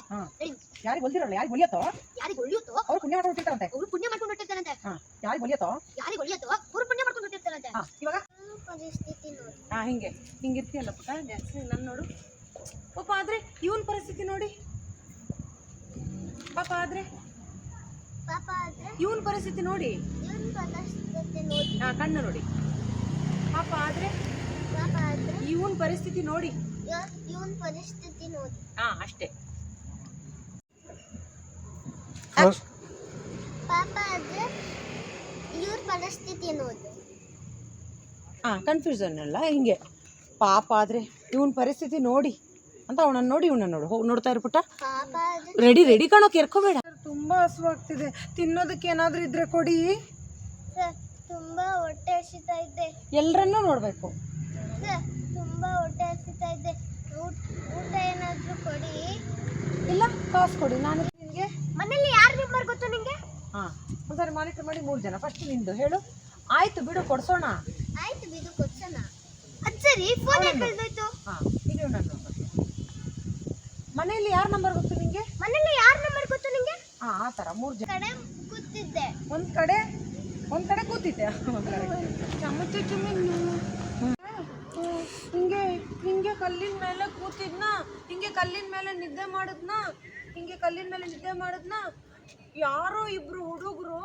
ಯಾರಿಗೆ ಹೊಲ್ದಿರಲ್ಲ ಯಾರಿಗೆ ಹೊಲಿಯತ್ತೋ ಯಾರಿಗೆ ಒಳ್ಳೆಯುತ್ತೋ ಅವ್ರು ಪುಣ್ಯ ಮಾಡ್ಕೊಂಡು ಹೊಟ್ಟಿರ್ತಾರಂತೆ ಅವ್ರು ಪುಣ್ಯ ಮಾಡ್ಕೊಂಡು ಹೊಟ್ಟಿರ್ತಾರಂತೆ ಯಾರಿಗೆ ಹೊಲಿಯತ್ತೋ ಯಾರಿಗೆ ಒಳ್ಳೆಯುತ್ತೋ ಅವ್ರು ಪುಣ್ಯ ಮಾಡ್ಕೊಂಡು ಹೊಟ್ಟಿರ್ತಾರಂತೆ ಇವಾಗ? ಪರಿಸ್ಥಿತಿ ನೋಡಿ. ಹಾ ಹಿಂಗೆ. ಹಿಂಗೆ ಇರ್ತೀಯಲ್ಲ ಪುಟ್ಟ? ಜಾಸ್ತಿ ನನ್ನ ನೋಡು. ಪಾಪ ಆದ್ರೆ ಇವನ್ ಪರಿಸ್ಥಿತಿ ನೋಡಿ. ಪಾಪ ಆದ್ರೆ? ಪಾಪ ಆದ್ರೆ? ಇವನ್ ಪರಿಸ್ಥಿತಿ ನೋಡಿ. ಇವನ್ ಪರಿಸ್ಥಿತಿ ನೋಡಿ. ಹಾ ಕಣ್ಣು ನೋಡಿ. ಪಾಪ ಆದ್ರೆ ಪಾಪ ಆದ್ರೆ ಇವನ್ ಪರಿಸ್ಥಿತಿ ನೋಡಿ. ಇವನ್ ಪರಿಸ್ಥಿತಿ ನೋಡಿ. ಹಾ ಅಷ್ಟೇ. ಪಾಪ ಆದ್ರೆ ಇವ್ರ ಪರಿಸ್ಥಿತಿ ನೋಡಿ. ಹಾ ಕನ್ಫ್ಯೂಷನ್ ಅಲ್ಲ ಹಿಂಗೆ. ಪಾಪ ಆದ್ರೆ ಇವನ್ ಪರಿಸ್ಥಿತಿ ನೋಡಿ ಅಂತ ಅವನನ್ನ ನೋಡಿ ಇವನ ನೋಡು. ಹೋಗಿ ನೋಡ್ತಾ ಇರ್ಬಿಟ್ಟ ಪುಟ್ಟ. ಪಾಪ ಆದ್ರೆ ರೆಡಿ ರೆಡಿ ಕಾಣೋಕೆ ಕೆರ್ಕೋಬೇಡ. ತುಂಬಾ ಹಸುವಾಗ್ತಿದೆ. ತಿನ್ನೋದಕ್ಕೆ ಏನಾದ್ರೂ ಇದ್ರೆ ಕೊಡಿ. ಸರ್ ತುಂಬಾ ಹೊಟ್ಟೆ ಹಸಿತಾ ಇದೆ. ಎಲ್ಲರನ್ನೂ ನೋಡಬೇಕು. ಸರ್ ತುಂಬಾ ಹೊಟ್ಟೆ ಹಸಿತಾ ಇದೆ. ಊಟ ಊಟ ಏನಾದ್ರೂ ಕೊಡಿ. ಇಲ್ಲ ಕಾಸು ಕೊಡಿ ನಾನು ನಿಮಗೆ ಮನೆಯಲ್ಲಿ ಯಾರು ನಂಬರ್ ಗೊತ್ತು ನಿಮಗೆ ಹಾಂ ಒಂದ್ಸರಿ ಮಾನಿಟರ್ ಮಾಡಿ ಮೂರು ಜನ. ಫಸ್ಟ್ ನಿಂದು ಹೇಳು. ಆಯ್ತು ಬಿಡು ಕೊಡ್ಸೋಣ. ಆಯ್ತು ಬಿಡು ಕೊಡ್ಸೋಣ. ಅಜ್ಜರಿ ಸರಿ ಫೋನ್ ಯಾಕೆ ಕಳ್ದೋಯ್ತು? ಹಾಂ ಇದು ನನ್ನ ಮನೆಯಲ್ಲಿ ಯಾರ ನಂಬರ್ ಗೊತ್ತು ನಿಮಗೆ ಮನೆಯಲ್ಲಿ ಯಾರು ನಂಬರ್ ಗೊತ್ತು ನಿಮಗೆ ಹಾಂ ಆ ಥರ ಮೂರು ಜನ. ಕಡೆ ಕೂತಿದ್ದೆ. ಒಂದು ಕಡೆ ಒಂದು ಕಡೆ ಕೂತಿದ್ದೆ ಹಿಂಗೆ ಹಿಂಗೆ ಕಲ್ಲಿನ ಮೇಲೆ ಕೂತಿದ್ನ, ಹಿಂಗೆ ಕಲ್ಲಿನ ಮೇಲೆ ನಿದ್ದೆ ಮಾಡಿದ್ನ, ಹಿಂಗೆ ಕಲ್ಲಿನ ಮೇಲೆ ನಿದ್ದೆ ಮಾಡಿದ್ನ. ಯಾರೋ ಇಬ್ರು ಹುಡುಗರು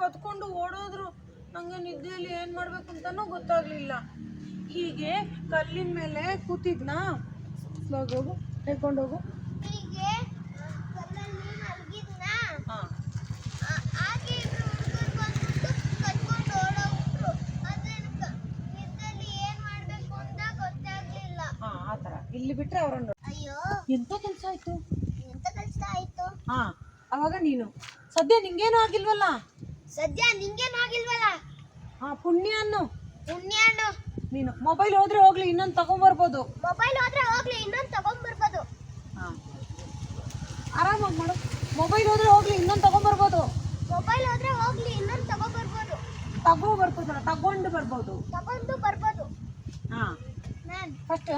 ಕತ್ಕೊಂಡು ಓಡೋದ್ರು. ನಂಗೆ ನಿದ್ದೆಯಲ್ಲಿ ಏನು ಮಾಡ್ಬೇಕು ಅಂತನೂ ಗೊತ್ತಾಗ್ಲಿಲ್ಲ. ಹೀಗೆ ಕಲ್ಲಿನ ಮೇಲೆ ಕೂತಿದ್ನ. ಹೋಗು ಹೇಳ್ಕೊಂಡೋಗು ಹೀಗೆ ಕಲ್ಲಲ್ಲಿ ಮಲಗಿದ್ನ ಹಾಂ ಆ- ಹಾಗೆ ಇಬ್ರು ಹುಡುಗರು ಬಂದ್ಬಿಟ್ಟು ಕಟ್ಕೊಂಡು ಓಡೋಗ್ಬಿಟ್ರು ಆದ್ರೆ ನನ್ಗೆ ನಿದ್ದೆಲಿ ಏನ್ ಮಾಡ್ಬೇಕು ಅಂತ ಗೊತ್ತಾಗ್ಲಿಲ್ಲ ಹಾಂ ಆ ಥರ ಇಲ್ಲಿ ಬಿಟ್ರೆ ಅವರನ್ನು ಅಯ್ಯೋ. ಎಂಥ ಕೆಲಸ ಆಯಿತು? ಎಂತ ಕೆಲಸ ಆಯ್ತು? ಹಾ ಅವಾಗ ನೀನು. ಸದ್ಯ ನಿಂಗೇನು ಆಗಿಲ್ವಲ್ಲ? ಸದ್ಯ ನಿಂಗೇನು ಆಗಿಲ್ವಲ್ಲ? ಹಾ ಪುಣ್ಯ ಅನ್ನು. ಪುಣ್ಯ ಅನ್ನು. ನೀನು. ಮೊಬೈಲ್ ಹೋದ್ರೆ ಹೋಗ್ಲಿ ಇನ್ನೊಂದು ತಗೊಂಡ್ಬರ್ಬೋದು ಮೊಬೈಲ್ ಹೋದ್ರೆ ಹೋಗ್ಲಿ ಇನ್ನೊಂದು ತಗೊಂಡ್ಬರ್ಬೋದು ಹಾ. ಆರಾಮಾಗಿ ಮಾಡು. ಮೊಬೈಲ್ ಹೋದ್ರೆ ಹೋಗ್ಲಿ ಇನ್ನೊಂದು ತಗೊಂಡ್ಬರ್ಬೋದು ಮೊಬೈಲ್ ಹೋದ್ರೆ ಹೋಗ್ಲಿ ಇನ್ನೊಂದು ತಗೊಂಡ್ಬರ್ಬೋದು ತಗೋ ಬರ್ತದಲ್ಲ ತಗೊಂಡು ಬರ್ಬೋದು. ತಗೊಂಡು ಬರ್ಬೋದು. ಹಾ. ನಾನು. ಫಸ್ಟ್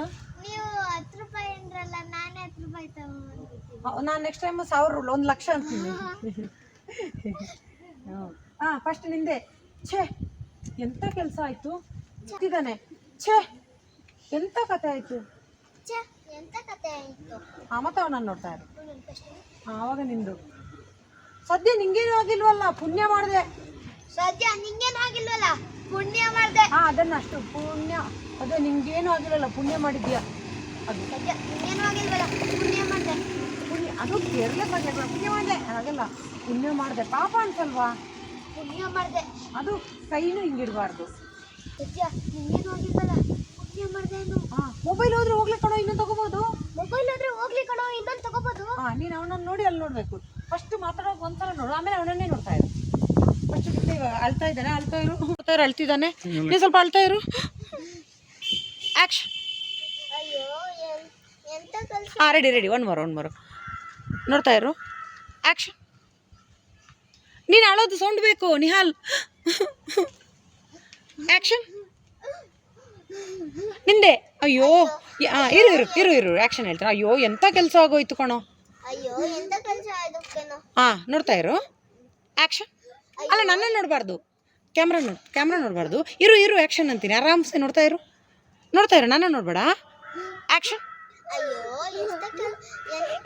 ನೀವು ಹತ್ತು ರೂಪಾಯಿ ಅಂದ್ರಲ್ಲ ನಾನೇ ಹತ್ತು ರೂಪಾಯಿ ತಗೊಂಡ್ಬರ್ತೀನಿ ನಾನು ನೆಕ್ಸ್ಟ್ ಟೈಮ್ ಸಾವಿರ ಒಂದು ಲಕ್ಷ ಅಂತೀನಿ. ಹಾ ಫಸ್ಟ್ ನಿಂದೆ. ಛೇ ಎಂತ ಕೆಲಸ ಆಯ್ತು? ಇದ್ದಾನೆ ಛೇ ಎಂಥ ಕತೆ ಆಯಿತು? ಛೆ, ಎಂತ ಕತೆ ಆಯ್ತು? ಆ ಮತ್ತೆ ಅವನನ್ನು ನೋಡ್ತಾ ಇರು. ಆವಾಗ ನಿಂದು. ಸದ್ಯ ನಿಂಗೇನು ಆಗಿಲ್ವಲ್ಲ ಪುಣ್ಯ ಮಾಡಿದೆ. ಸದ್ಯ ನಿಂಗೇನು ಆಗಿಲ್ವಲ್ಲ? ಪುಣ್ಯ ಮಾಡ್ದೆ. ಹಾ ಅದನ್ನಷ್ಟು ಪುಣ್ಯ. ಅದೇ ನಿಂಗೇನು ಆಗಿರಲ್ಲ ಪುಣ್ಯ ಮಾಡಿದ್ಯಾ? ಅದು ಸದ್ಯ ನಿಂಗೇನು ಆಗಿಲ್ವಲ್ಲ ಪುಣ್ಯ ಮಾಡ್ದೆ. ಪುಣ್ಯ ಅದು ಕೇರಳ ಬಗ್ಗೆ ಪುಣ್ಯ ಮಾಡಿದೆ. ಹಾಗಲ್ಲ ಪುಣ್ಯ ಮಾಡಿದೆ ಪಾಪ ಅನ್ಸಲ್ವಾ? ಪುಣ್ಯ ಮಾಡ್ದೆ. ಅದು ಕೈನೂ ಹಿಂಗಿಡಬಾರ್ದು. ಸದ್ಯ ನಿಂಗೇನು ಆಗಿಲ್ವಲ್ಲ ಪುಣ್ಯ ಮಾಡ್ದೆ ಹಾ ಮೊಬೈಲ್ ಹೋದ್ರೆ ಹೋಗ್ಲಿ ಕಣೋ ಇನ್ನೊಂದು ತಗೋಬಹುದು ಮೊಬೈಲ್ ಆದರೆ ಹೋಗ್ಲಿ ಕಣೋ ಇನ್ನೊಂದು ತಗೋಬಹುದು ಹಾ ನೀನು ಅವನನ್ನು ನೋಡಿ ಅಲ್ಲಿ ನೋಡಬೇಕು. ಫಸ್ಟ್ ಮಾತಾಡೋಕೆ ಒಂಥರ ನೋಡು ಆಮೇಲೆ ಅವನನ್ನೇ ನೋಡ್ತಾ ಇರು. ಅಳ್ತಾ ಇದ್ದಾನೆ ಅಳ್ತಾ ಇರು. ಅಳ್ತಾ ಇರು ಅಳ್ತಿದ್ದಾನೆ. ನೀನು ಸ್ವಲ್ಪ ಅಳ್ತಾ ಇರು. ಆಕ್ಷನ್ ಅಯ್ಯೋ ಎನ್- ಎಂತ ಕಲ್ಸ? ಹಾಂ ready ready one more one more ನೋಡ್ತಾ ಇರು. ಆಕ್ಷನ್ ನೀನು ಅಳೋದು ಸೌಂಡ್ ಬೇಕು ನಿಹಾಲ್. ಆಕ್ಷನ್ ನಿಂದೆ. ಅಯ್ಯೋ ಇರು ಇರು ಇರು ಇರು. ಆಕ್ಷನ್ ಹೇಳ್ತಾರೆ ಅಯ್ಯೋ ಎಂಥ ಕೆಲಸ ಆಗೋಯ್ತು ಕಣೋ. ಅಯ್ಯೋ ಎಂತ ಕಲ್ಸ ಅದಕ್ಕೇನೋ ಹಾಂ ನೋಡ್ತಾ ಇರು. ಆಕ್ಷನ್ ಅಲ್ಲ ನನ್ನ ನೋಡಬಾರ್ದು. ಕ್ಯಾಮ್ರಾ ನೋಡ್ ಕ್ಯಾಮ್ರಾ ನೋಡಬಾರ್ದು. ಇರು ಇರು ಆ್ಯಕ್ಷನ್ ಅಂತೀನಿ. ಆರಾಮ್ಸೆ ನೋಡ್ತಾ ಇರು. ನೋಡ್ತಾ ಇರು ನನ್ನ ನೋಡಬೇಡ. ಆ್ಯಕ್ಷನ್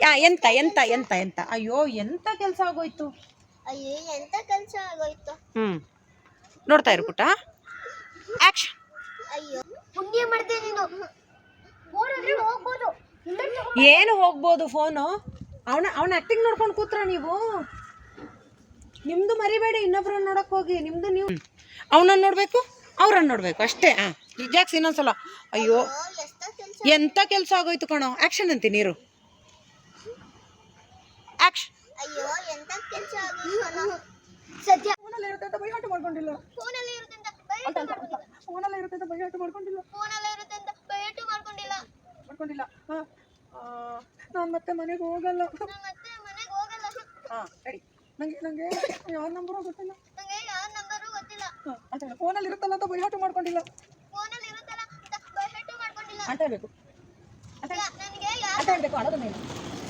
ಯಾ ಎಂತ ಎಂತ ಎಂತ ಎಂತ? ಅಯ್ಯೋ ಎಂತ ಕೆಲಸ ಆಗೋಯ್ತು? ಅಯ್ಯೋ ಎಂತ ಕೆಲಸ ಆಗೋಯ್ತು? ಹ್ಞೂ ನೋಡ್ತಾ ಇರು ಪುಟ್ಟ. ಆ್ಯಕ್ಷನ್ ಅಯ್ಯೋ. ಪುಣ್ಯ ಮಾಡ್ದೆ ನೀನು. ಓಡಿದ್ರೆ ಹೋಗ್ಬೋದು. ಇನ್ನೊಂದ್ ತಗೋ. ಏನು ಹೋಗ್ಬೋದು ಫೋನು ಅವನ ಅವನ ಆ್ಯಕ್ಟಿಂಗ್ ನೋಡ್ಕೊಂಡು ಕೂತ್ರ ನೀವು? ನಿಮ್ಮದು ಮರಿಬೇಡಿ ಇನ್ನೊಬ್ರನ್ನ ನೋಡಕ್ ಹೋಗಿ. ನಿಮ್ಮದು ನೀವು ಅವನನ್ನು ನೋಡಬೇಕು ಅವ್ರನ್ನ ನೋಡಬೇಕು ಅಷ್ಟೇ. ಹಾಂ ಜಾಕ್ಸ್ ಇನ್ನೊಂದ್ಸಲ ಅಯ್ಯೋ ಅಯ್ಯೋ, ಎಷ್ಟ ಕೆಲ್ಸ ಎಂತ ಕೆಲಸ ಆಗೋಯ್ತು ಕಣೋ. ಆಕ್ಷನ್ ಅಂತೀನಿ ನೀರು ಆ್ಯಕ್ಷನ್ ಅಯ್ಯೋ ಎಂತ ಕೆಲಸ ಆಗೋಯ್ತು ಸದ್ಯ ಫೋನಲ್ಲಿ ಇರುತ್ತೆ ಅಂತ ಬೈಹಾಟ ಮಾಡ್ಕೊಂಡಿಲ್ಲ. ಫೋನಲ್ಲಿ ಇರುತ್ತೆ ಅಂತ ಬಯಟು ಮಾಡ್ಕೊಂಡಿಲ್ಲ. ಫೋನಲ್ಲಿ ಇರುತ್ತೆ ಅಂತ ಬೈಹಾಟ ಮಾಡ್ಕೊಂಡಿಲ್ಲ. ಫೋನಲ್ಲಿ ಇರುತ್ತೆ ಅಂತ ಬಯಟು ಮಾಡ್ಕೊಂಡಿಲ್ಲ. ಮಾಡ್ಕೊಂಡಿಲ್ಲ. ಹಾಂ. ನಾನು ಮತ್ತೆ ಮನೆಗೆ ಹೋಗಲ್ಲ. ನಾನು ಮತ್ತೆ ಮನೆಗೆ ಹೋಗಲ್ಲ. ಹಾಂ ರೆಡಿ ನನಗೆ ನಂಗೆ ಯಾರ ನಂಬರು ಗೊತ್ತಿಲ್ಲ. ನಂಗೆ ಯಾವ ನಂಬರು ಗೊತ್ತಿಲ್ಲ. ಅಂತ ಫೋನಲ್ಲಿ ಇರುತ್ತಲ್ಲ ಅಂತ ಬೈಹಾಟ ಮಾಡ್ಕೊಂಡಿಲ್ಲ. ಫೋನಲ್ಲಿ ಇರುತ್ತಲ್ಲ ಅಂತ ಬಯಟು ಮಾಡ್ಕೊಂಡಿಲ್ಲ. ಅಂತ ಹೇಳ್ಬೇಕು. ಯಾ- ನನಗೆ ಯಾವ ಅಂತ ಹೇಳ್ಬೇಕು ಮೇಲೆ.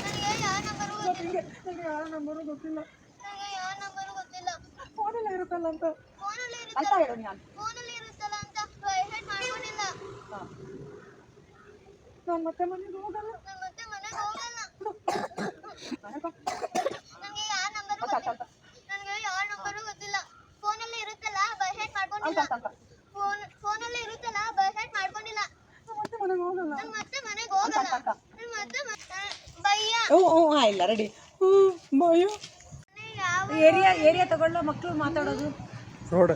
ನನಗೆ ಯಾವ ನಂಬರು ಗೊತ್ತಿಲ್ಲ. ನನಗೆ ಯಾವ ಯಾರ ನಂಬರು ಗೊತ್ತಿಲ್ಲ. ನನಗೆ ಯಾವ ನಂಬರು ಗೊತ್ತಿಲ್ಲ. ಫೋನಲ್ಲಿ ಇರುತ್ತಲ್ಲ ಅಂತ. ಫೋನಲ್ಲಿ ಇರುತ್ತೆ ಅಳ್ತಾ ಹೇಳು ನಾನು ಫೋನಲ್ಲಿ ಇರುತ್ತಲ್ಲ ಅಂತ ಬಯಟ್ ಮಾಡ್ಕೊಂಡಿಲ್ಲ. ನಾನು ಮತ್ತೆ ಮನೆಗೆ ಹೋಗಲ್ಲ. ನಾನು ಮತ್ತೆ ಮನೆಗೆ ಹೋಗಲ್ಲ. ನನಗೆ ಯಾವ ನಂಬರು ಗೊತ್ತಿಲ್ಲ. ಫೋನಲ್ಲಿ ಇರುತ್ತಲ್ಲ ಬೈ ಅಂತ, ಮಾಡ್ಕೊಂಡಿಲ್ಲ. ಅಂತ. ಫೋನ್ ಫೋನಲ್ಲಿ ಇರುತ್ತಲ್ಲ ಬಯಟ್ ಮಾಡ್ಕೊಂಡಿಲ್ಲ. ನಾನು ಮತ್ತೆ ಮನೆಗೆ ಹೋಗಲ್ಲ. ನಾನು ಮತ್ತೆ ಭಯ್ಯ. ಹ್ಞೂ ಹ್ಞೂ ಹಾಂ ಇಲ್ಲ ರೆಡಿ ಹ್ಞೂ ಬಾಯು ನನಗೆ ಯಾವ ಏರಿಯಾ ಏರಿಯಾ ತಗೊಳ್ಳೋ ಮಕ್ಕಳು ಮಾತಾಡೋದು. ರೋಡ್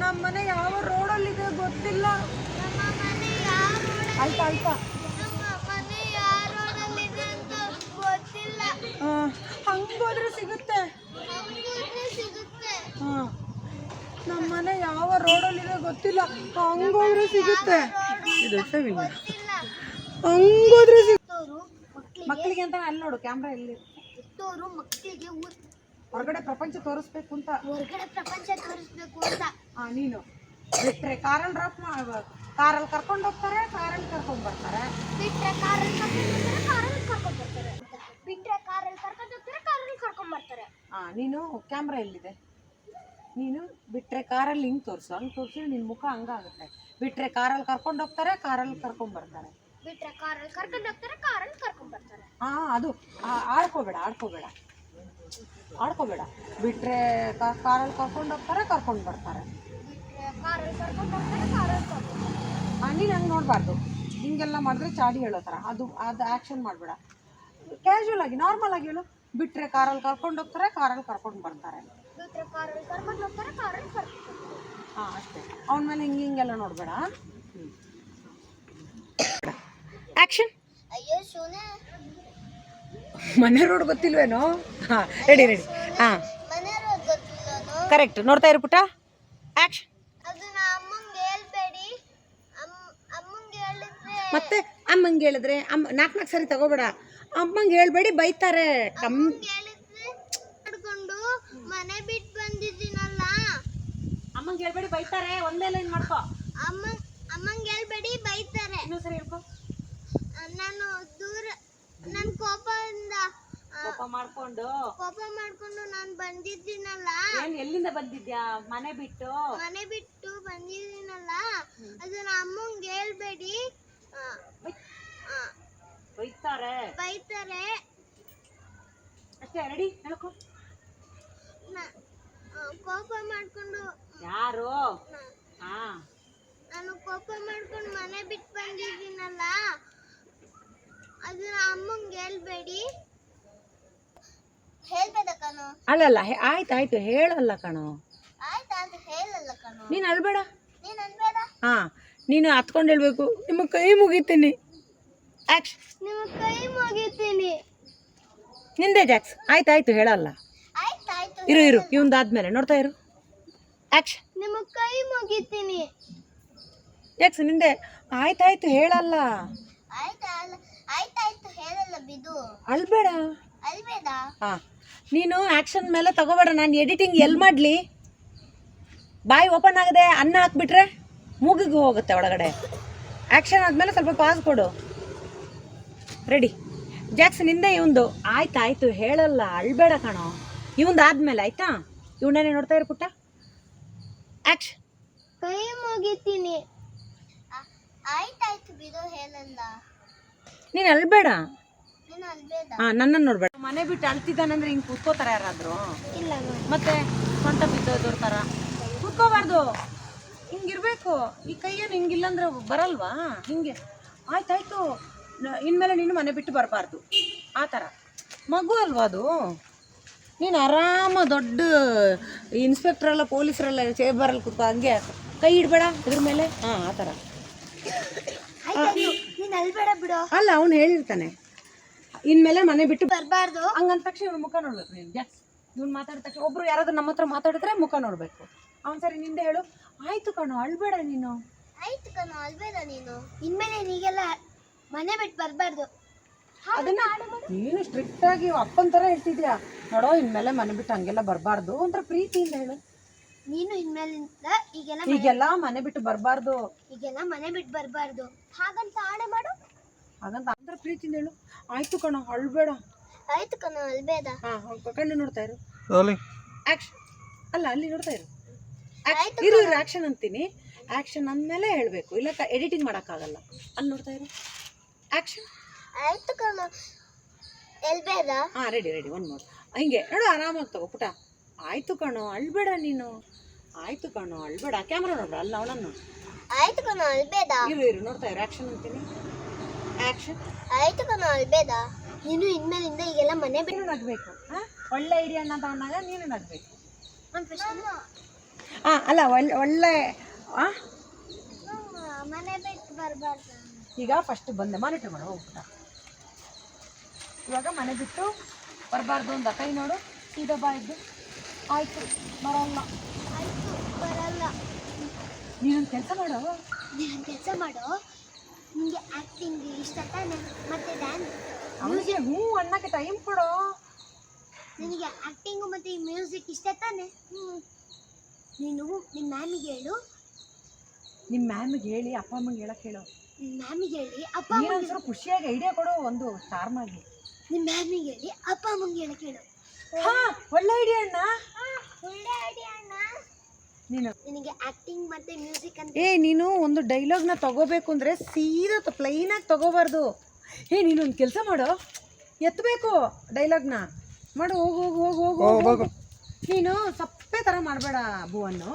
ನಮ್ಮ ಮನೆ ಯಾವ ರೋಡಲ್ಲಿದೆ ಗೊತ್ತಿಲ್ಲ. ನಮ್ಮ ಮನೆ ಯಾವ ರೋಡ್ ಆಯ್ತಾ ಆಯ್ತಾ ನಮ್ಮ ಮನೆ ಯಾವ ರೋಡಲ್ಲಿದೆ ಅಂತ ಗೊತ್ತಿಲ್ಲ ಹಂಗೋದ್ರೆ ಸಿಗುತ್ತೆ ನಮ್ಗೂದ್ರೆ ಸಿಗುತ್ತೆ ಹಾಂ ನಮ್ಮ ಮನೆ ಯಾವ ರೋಡಲ್ಲಿದೆ ಗೊತ್ತಿಲ್ಲ. ಹಂಗೋದ್ರೆ ಸಿಗುತ್ತೆ. ಇದು ಸವಿಲ್ಲ ಹಂಗೋದ್ರೆ ಸಿಗುತ್ತೆ ಮಕ್ಕಳಿಗೆ ಮಕ್ಕಳಿಗೆ ಅಂತ ಅಲ್ಲಿ ನೋಡು ಕ್ಯಾಮ್ರಾ ಎಲ್ಲಿ ಹುಟ್ಟೋರು ಮಕ್ಕಳಿಗೆ ಹೊರಗಡೆ ಪ್ರಪಂಚ ತೋರಿಸ್ಬೇಕು ಅಂತ. ಹೊರಗಡೆ ಪ್ರಪಂಚ ತೋರಿಸ್ಬೇಕು ಅಂತ. ಆ, ನೀನು. ಬಿಟ್ರೆ ಕಾರಲ್ಲಿ ಡ್ರಾಪ್ ಕಾರಲ್ಲಿ ಕರ್ಕೊಂಡು ಹೋಗ್ತಾರೆ ಕಾರಲ್ಲಿ ಕರ್ಕೊಂಡು ಬರ್ತಾರೆ. ಬಿಟ್ರೆ ಕಾರಲ್ಲಿ ಕರ್ಕೊಂಡು ಹೋಗ್ತಾರೆ ಕಾರಲ್ಲಿ ಕರ್ಕೊಂಡು ಬರ್ತಾರೆ ಬಿಟ್ರೆ ಕಾರಲ್ಲಿ ಕರ್ಕೊಂಡು ಹೋಗ್ತಾರೆ ಕಾರಲ್ಲಿ ಕರ್ಕೊಂಡು ಬರ್ತಾರೆ. ಆ, ನೀನು ಕ್ಯಾಮ್ರಾ ಎಲ್ಲಿದೆ? ನೀನು ಬಿಟ್ರೆ ಕಾರಲ್ಲಿ ಹಿಂಗೆ ತೋರಿಸು. ಹಂಗೆ ತೋರಿಸಿದ್ರೆ ನಿನ್ನ ಮುಖ ಹಂಗಾಗುತ್ತೆ ಬಿಟ್ರೆ ಕಾರಲ್ಲಿ ಕರ್ಕೊಂಡು ಹೋಗ್ತಾರೆ ಕಾರಲ್ಲಿ ಕರ್ಕೊಂಡು ಬರ್ತಾರೆ. ಬಿಟ್ರೆ ಕಾರಲ್ಲಿ ಕರ್ಕೊಂಡು ಹೋಗ್ತಾರೆ ಕಾರಲ್ಲಿ ಕರ್ಕೊಂಡು ಬರ್ತಾರೆ. ಹಾಂ ಅದು. ಆಡ್ಕೋಬೇಡ ಆಡ್ಕೋಬೇಡ. ಆಡ್ಕೋಬೇಡ. ಬಿಟ್ರೆ ಕಾರಲ್ಲಿ ಕರ್ಕೊಂಡು ಹೋಗ್ತಾರೆ ಕರ್ಕೊಂಡು ಬರ್ತಾರೆ. ನೀನು ಹಂಗೆ ನೋಡಬಾರ್ದು. ಹಿಂಗೆಲ್ಲ ಮಾಡಿದ್ರೆ ಚಾಡಿ ಹೇಳೋ ಥರ ಅದು ಅದು ಆ್ಯಕ್ಷನ್ ಮಾಡಬೇಡ. ಕ್ಯಾಶುವಲ್ ಆಗಿ ನಾರ್ಮಲ್ ಆಗಿ ಹೇಳು. ಬಿಟ್ರೆ ಕಾರಲ್ಲಿ ಕರ್ಕೊಂಡು ಹೋಗ್ತಾರೆ ಕಾರಲ್ಲಿ ಕರ್ಕೊಂಡು ಬರ್ತಾರೆ. ಬಿಟ್ರೆ ಕಾರಲ್ಲಿ ಕರ್ಕೊಂಡು ಹೋಗ್ತಾರೆ ಕಾರಲ್ಲಿ ಕರ್ಕೊಂಡು ಹಾಂ ಅಷ್ಟೇ. ಅವನ ಮೇಲೆ ಹಿಂಗೆ ಹಿಂಗೆಲ್ಲ ನೋಡಬೇಡ. ಆ್ಯಕ್ಷನ್ ಅಯ್ಯೋ ಶೂನೆ ಮನೆ ರೋಡ್ ಗೊತ್ತಿಲ್ವೇನೋ? ಹಾಂ ರೆಡಿ ರೆಡಿ ಹಾಂ. ಮನೆ ರೋಡ್ ಗೊತ್ತಿಲ್ಲನು ಕರೆಕ್ಟ್ ನೋಡ್ತಾ ಇರು ಪುಟ್ಟ. ಆ್ಯಕ್ಷನ್ ಅದನ್ನ ಅಮ್ಮಂಗೆ ಹೇಳ್ಬೇಡಿ. ಅಮ್ಮಂಗೆ ಹೇಳಿದ್ರೆ ಮತ್ತೆ ಅಮ್ಮಂಗೆ ಹೇಳಿದ್ರೆ ಅಮ್ಮ ನಾಲ್ಕು ನಾಲ್ಕು ಸರಿ ತಗೋಬೇಡ. ಅಮ್ಮಂಗೆ ಹೇಳ್ಬೇಡಿ ಬೈತಾರೆ. ಕಮ್ಮಿ ಹೇಳಿದ್ರೆ ಮನೆ ಅಮ್ಮಂಗೆ ಹೇಳ್ಬೇಡಿ ಬೈತಾರೆ. ಒಂದೇ ಲೈನ್ ಮಾಡ್ಕೋ. ಅಮ್ಮ ಅಮ್ಮಂಗೆ ಹೇಳ್ಬೇಡಿ ಬೈತಾರೆ. ಇನ್ನೊಂದು ಸರಿ ಹೇಳ್ಕೊ. ನಾನು ದೂರ ನನ್ನ ಕೋಪದಿಂದ ಕೋಪ ಮಾಡ್ಕೊಂಡು. ಕೋಪ ಮಾಡ್ಕೊಂಡು ನಾನು ಬಂದಿದ್ದೀನಲ್ಲ. ಏನ್ ಎಲ್ಲಿಂದ ಬಂದಿದ್ಯಾ? ಮನೆ ಬಿಟ್ಟು? ಮನೆ ಬಿಟ್ಟು ಬಂದಿದ್ದೀನಲ್ಲ. ಅದನ್ನ ಅಮ್ಮಂಗೆ ಹೇಳ್ಬೇಡಿ. ಬೈತಾರೆ. ಬೈತಾರೆ. ಅಷ್ಟೇ ರೆಡಿ? ಹೇಳ್ಕೊ. ಕೋಪ ಮಾಡ್ಕೊಂಡು ಯಾರು? ಹಾ. ನಾನು ಕೋಪ ಮಾಡ್ಕೊಂಡು ಮನೆ ಬಿಟ್ಟು ಬಂದಿದ್ದೀನಲ್ಲ ಅದನ್ನ ಅಮ್ಮಂಗೆ ಹೇಳ್ಬೇಡಿ. ಹೇಳ್ಬೇಡ ಕಣೋ. ಅಲ್ಲಲ್ಲ ಹೇ- ಆಯ್ತು ಆಯ್ತು ಹೇಳಲ್ಲ ಕಣೋ. ಆಯ್ತಾ ಅಂತ ಹೇಳಲ್ಲ ಕಣೋ. ನೀನು ಅಳ್ಬೇಡ ನೀನ್ ಅನ್ಬೇಡ. ಹಾ ನೀನು ಹತ್ಕೊಂಡು ಹೇಳ್ಬೇಕು. ನಿಮ್ಮ ಕೈ ಮುಗಿತೀನಿ. ಆಕ್ಷನ್ ನಿಮ್ಮ ಕೈ ಮುಗಿತೀನಿ. ನಿಂದೆ ಜಾಕ್ಸ್ ಆಯ್ತಾಯ್ತು ಹೇಳಲ್ಲ. ಆಯ್ತಾಯ್ತು ಇರು ಇರು ಇವಂದಾದ್ಮೇಲೆ ನೋಡ್ತಾ ಇರು. ಆಕ್ಷನ್ ನಿಮ್ಮ ಕೈ ಮುಗಿತೀನಿ. ಯಾಕೆ ನಿಂದೆ. ಆಯ್ತಾಯ್ತು ಹೇಳಲ್ಲ. ಆಯ್ತಾ ಆಯ್ತಾಯ್ತು ಹೇಳಲ್ಲ ಬಿದು ಅಲ್ಬೇಡ ಅಲ್ಬೇಡ ಹಾ. ನೀನು ಆಕ್ಷನ್ ಮೇಲೆ ತಗೋಬೇಡ. ನಾನು ಎಡಿಟಿಂಗ್ ಎಲ್ಲಿ ಮಾಡಲಿ? ಬಾಯಿ ಓಪನ್ ಆಗದೆ ಅನ್ನ ಹಾಕ್ಬಿಟ್ರೆ ಮೂಗಿಗೆ ಹೋಗುತ್ತೆ ಒಳಗಡೆ. ಆಕ್ಷನ್ ಆದಮೇಲೆ ಸ್ವಲ್ಪ ಪಾಸ್ ಕೊಡು. ರೆಡಿ ಜಾಕ್ಸ್ ನಿಂದೆ ಇವಂದು. ಆಯ್ತು ಆಯಿತು ಹೇಳಲ್ಲ ಅಳ್ಬೇಡ ಕಣೋ. ಇವಂದು ಆದ್ಮೇಲೆ ಆಯ್ತಾ? ಇವನ್ನೇ ನೋಡ್ತಾ ಇರು ಪುಟ್ಟ. ಆಕ್ಷನ್ ಕೈ ಮುಗಿತೀನಿ. ಆಯ್ತಾಯ್ತು ಬಿಡು ಹೇಳಲ್ಲ. ನೀನು ಅಳ್ಬೇಡ. ನೀನು ಅಲ್ಬೇಡ ಹಾಂ ನನ್ನನ್ನು ನೋಡ್ಬೇಡ. ಮನೆ ಬಿಟ್ಟು ಅಳ್ತಿದ್ದಾನಂದ್ರೆ ಹಿಂಗೆ ಕೂತ್ಕೋತಾರ ಯಾರಾದರೂ? ಇಲ್ಲ ಮತ್ತೆ ಸೊಂಟ ಬಿದ್ದೋದ್ರ ಥರ ಕೂತ್ಕೋಬಾರ್ದು. ಹಿಂಗಿರ್ಬೇಕು ಈ ಕೈಯನ್ನು ಹಿಂಗಿಲ್ಲಂದ್ರೆ ಬರಲ್ವಾ? ಹಿಂಗೆ. ಆಯ್ತಾಯ್ತು. ನ- ಇನ್ಮೇಲೆ ನೀನು ಮನೆ ಬಿಟ್ಟು ಬರಬಾರ್ದು. ಆ ಥರ ಮಗು ಅಲ್ವಾ ಅದು? ನೀನು ಆರಾಮ ದೊಡ್ಡ ಇನ್ಸ್ಪೆಕ್ಟ್ರೆಲ್ಲ ಪೊಲೀಸರೆಲ್ಲ ಚೇಬರಲ್ಲಿ ಕೂತ್ಕೊ ಹಂಗೆ. ಕೈ ಇಡಬೇಡ ಇದ್ರ ಮೇಲೆ. ಹಾಂ ಆ ಥರ. ಅಲ್ಲ ಅವನು ಹೇಳಿರ್ತಾನೆ. ಇನ್ಮೇಲೆ ಮನೆ ಬಿಟ್ಟು ಬರಬಾರ್ದು. ಹಂಗಂದ ತಕ್ಷಣ ಇವ್ನ ಮುಖ ನೋಡ್ಬೇಕು ನೀನು. ಜಾಸ್ತಿ ಇವ್ನು ಮಾತಾಡಿದ ತಕ್ಷಣ ಒಬ್ರು ಯಾರಾದ್ರೂ ನಮ್ಮ ಹತ್ರ ಮಾತಾಡಿದ್ರೆ ಮುಖ ನೋಡಬೇಕು. ಅವ್ನು ಸರಿ ನಿಂದೆ ಹೇಳು. ಆಯ್ತು ಕಣೋ ಅಳ್ಬೇಡ ನೀನು. ಆಯ್ತು ಕಣೋ ಅಳ್ಬೇಡ ನೀನು. ಇನ್ಮೇಲೆ ನೀಗೆಲ್ಲ ಮನೆ ಬಿಟ್ಟು ಬರಬಾರ್ದು. ಅದನ್ನ ನೀನು ಸ್ಟ್ರಿಕ್ಟ್ ಆಗಿ ಅಪ್ಪನ ತರ ಹೇಳ್ತಿದ್ಯಾ? ನೋಡೋ ಇನ್ಮೇಲೆ ಮನೆ ಬಿಟ್ಟು ಹಂಗೆಲ್ಲ ಬರಬಾರ್ದು. ಒಂಥರ ಪ್ರೀತಿಯಿಂದ ಹೇಳು. ನೀನು ಇನ್ಮೇಲಿಂದ ಈಗೆಲ್ಲ ಈಗೆಲ್ಲ ಮನೆ ಬಿಟ್ಟು ಬರಬಾರ್ದು. ಈಗೆಲ್ಲ ಮನೆ ಬಿಟ್ಟು ಬರಬಾರ್ದು. ಹಾಗಂತ ಆಡೆ ಮಾಡು. ಹಾಗಂತ ಅಂದ್ರೆ ಪ್ರೀತಿಯಿಂದ ಹೇಳು. ಆಯ್ತು ಕಣ ಅಳ್ಬೇಡ. ಆಯ್ತು ಕಣ ಅಳ್ಬೇಡ. ಹಾಂ ಕಣ್ಣು ನೋಡ್ತಾ ಇರು. ಆಕ್ಷನ್ ಅಲ್ಲ ಅಲ್ಲಿ ನೋಡ್ತಾ ಇರು. ಇರು ಇರು ಆಕ್ಷನ್ ಅಂತೀನಿ. ಆಕ್ಷನ್ ಅಂದಮೇಲೆ ಹೇಳಬೇಕು. ಇಲ್ಲ ಎಡಿಟಿಂಗ್ ಮಾಡೋಕ್ಕಾಗಲ್ಲ. ಅಲ್ಲಿ ನೋಡ್ತಾ ಇರು. ಆಕ್ಷನ್ ಆಯ್ತು ಕಣ. ಎಲ್ಬೇಡ ಹಾಂ ರೆಡಿ ರೆಡಿ ಒನ್ ಮೋರ್ ಹಿಂಗೆ ನೋಡು ಆರಾಮಾಗಿ ತಗೋ ಪುಟ. ಆಯ್ತು ಕಣೋ ಅಳ್ಬೇಡ ನೀನು. ಆಯ್ತು ಕಣೋ ಅಳ್ಬೇಡ. ಕ್ಯಾಮ್ರಾ ನೋಡ್ಬೇಡ ಅಲ್ಲ ಅವಳನ್ನು ಆಯ್ತು ಕಣೋ ಅಳ್ಬೇಡ ಇರು ಇರು ನೋಡ್ತಾ ಇರು. ಆ್ಯಕ್ಷನ್ ಅಂತೀನಿ. ಆ್ಯಕ್ಷನ್ ಆಯ್ತು ಕಣೋ ಅಳ್ಬೇಡ ನೀನು ಇನ್ಮೇಲಿಂದ ಈಗೆಲ್ಲ ಮನೆ ಬಿಟ್ಟು ನಗಬೇಕು. ಹಾಂ? ಒಳ್ಳೆ ಐಡಿಯಾ ಅಂತ ಅವನಾಗ ನೀನು ನಗಬೇಕು. ಹಾಂ ಅಲ್ಲ ಒಳ್ಳೆ ಒಳ್ಳೆ ಹಾಂ ಮನೆ ಬಿಟ್ಟು ಬರಬಾರ್ದು. ಈಗ ಫಸ್ಟ್ ಬಂದೆ. ಮಾನಿಟರ್ ಮಾಡು ಹೋಗ್ಬಿಟ್ಟ ಇವಾಗ ಮನೆ ಬಿಟ್ಟು ಬರಬಾರ್ದು ಅಂತ ಕೈ ನೋಡು ಸೀದಾ ಬಾ ಇದ್ದು. ಆಯ್ತು ಬರಲ್ಲ. ಆಯ್ತು ಬರಲ್ಲ. ನೀನೊಂದು ಕೆಲಸ ಮಾಡು. ನೀನು ಕೆಲಸ ಮಾಡು. ನಿಮಗೆ ಆಕ್ಟಿಂಗ್ ಇಷ್ಟ ತಾನೆ? ಮತ್ತೆ ಡ್ಯಾನ್ಸ್ ಅವನಿಗೆ ಹ್ಞೂ ಅನ್ನಕ್ಕೆ ಟೈಮ್ ಕೊಡು. ನಿನಗೆ ಆ್ಯಕ್ಟಿಂಗು ಮತ್ತೆ ಈ ಮ್ಯೂಸಿಕ್ ಇಷ್ಟ ತಾನೆ? ಹ್ಞೂ ನೀನು ನಿಮ್ಮ ಮ್ಯಾಮಿಗೆ ಹೇಳು. ನಿಮ್ಮ ಮ್ಯಾಮಿಗೆ ಹೇಳಿ ಅಪ್ಪ ಅಮ್ಮಗೆ ಹೇಳಕ್ಕೆ ಹೇಳು. ನಿಮ್ಮ ಮ್ಯಾಮಿಗೆ ಹೇಳಿ ಅಪ್ಪ ನೀನೊಂದ್ಸಲ ಖುಷಿಯಾಗಿ ಐಡಿಯಾ ಕೊಡು ಒಂದು ಚಾರ್ಮಾಗಿ ನಿಮ್ಮ ಮ್ಯಾಮಿಗೆ ಹೇಳಿ ಅಪ್ಪ ಅಮ್ಮಂಗೆ ಹೇಳಿ ಹೇಳು ಹಾ ಒಳ್ಳೆ ಐಡಿಯಾ ಅಣ್ಣ. ಒಳ್ಳೆ ಐಡಿಯಾ ಅಣ್ಣ. ನೀನು. ನಿನಗೆ ಆಕ್ಟಿಂಗ್ ಮತ್ತೆ ಮ್ಯೂಸಿಕ್ ಅಂತ ಏ ನೀನು ಒಂದು ಡೈಲಾಗ್ನ ತಗೋಬೇಕು ಅಂದರೆ ಸೀದಾ ಆಗಿ ತಗೋಬಾರ್ದು. ಏ ನೀನೊಂದು ಕೆಲಸ ಮಾಡು. ಎತ್ತಬೇಕು ಡೈಲಾಗ್ನ ಮಾಡು ಹೋಗು ಹೋಗು ಹೋಗು ಹೋಗು ಹೋಗು. ನೀನು ಸಪ್ಪೆ ಥರ ಮಾಡಬೇಡ ಭುವನ್ನು